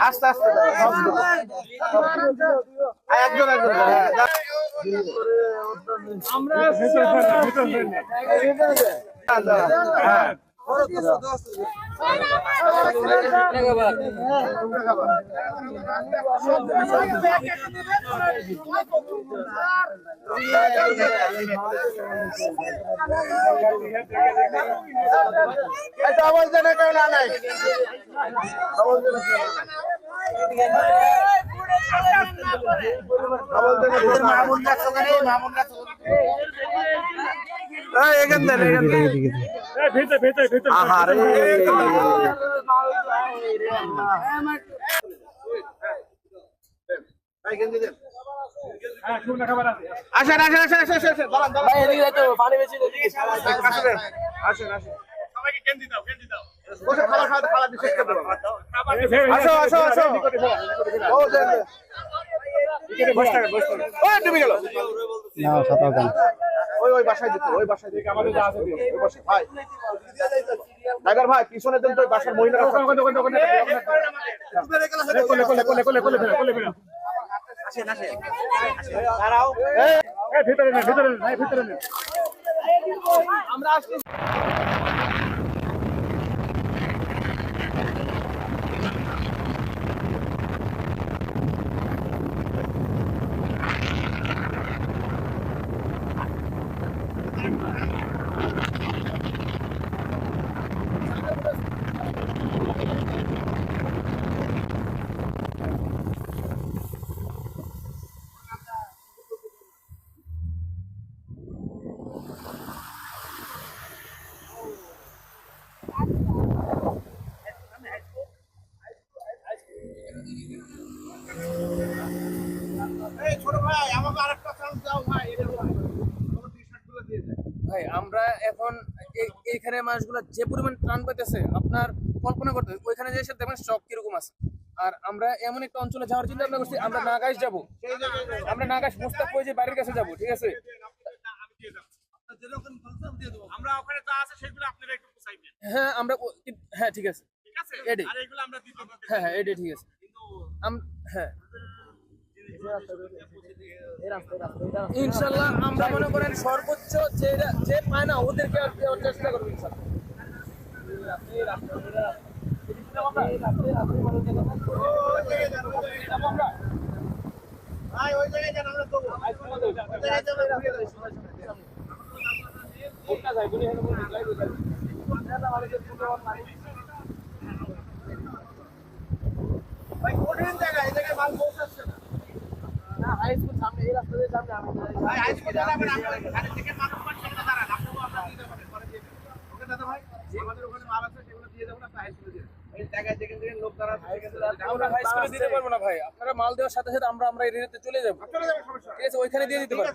আস্তে আস্তে একজন একজন হ্যাঁ এটা আওয়াজ দেন কেউ না নাই আওয়াজ দেন মামুন না এই, এখান দেন এখান দেন আহারে আসেন আসেন আসেন আসেন আসেন দাঁড়ান দাঁড়ান আসেন আসেন আসেন বসে খাবার খাওয়াতে খাবার দিয়ে শেষ করে দেবো আসো আসো আসো ও দেন ডুবে গেল ওই ওই বাসায় দিতে ওই বাসায় দিতে আমাদের যা আছে ওই বাসায় ভাই ড্রাইভার ভাই পিছনে দেন তো ওই বাসার মহিলারা এই Hey, what about? I'm about to. এখন এই- এইখানে মানুষগুলো যে পরিমাণ ত্রাণ পাইতেছে আপনার কল্পনা করতে ওইখানে যে দেখবেন স্টক কীরকম আছে। আর আমরা এমন একটা অঞ্চলে যাওয়ার চিন্তা ভাবনা করছি আমরা নাগাইশ যাব। আমরা নাগাইশ মোস্তাক ওই যে বাড়ির কাছে যাব ঠিক আছে? হ্যাঁ আমরা হ্যাঁ ঠিক আছে। হ্যাঁ হ্যাঁ এটাই ঠিক আছে। হ্যাঁ। ইনশাল্লাহ আমরা মনে করেন সর্বোচ্চ যে যে পায় না, ওদেরকে দেওয়ার চেষ্টা করব ইনশাল্লাহ। ভাই ওই জায়গায় যান আমরা আপনারা মাল দেওয়ার সাথে সাথে আমরা আমরা চলে যাব। চলে যাবে সমস্যা ঠিক আছে ওইখানে দিয়ে দিতে ঠিক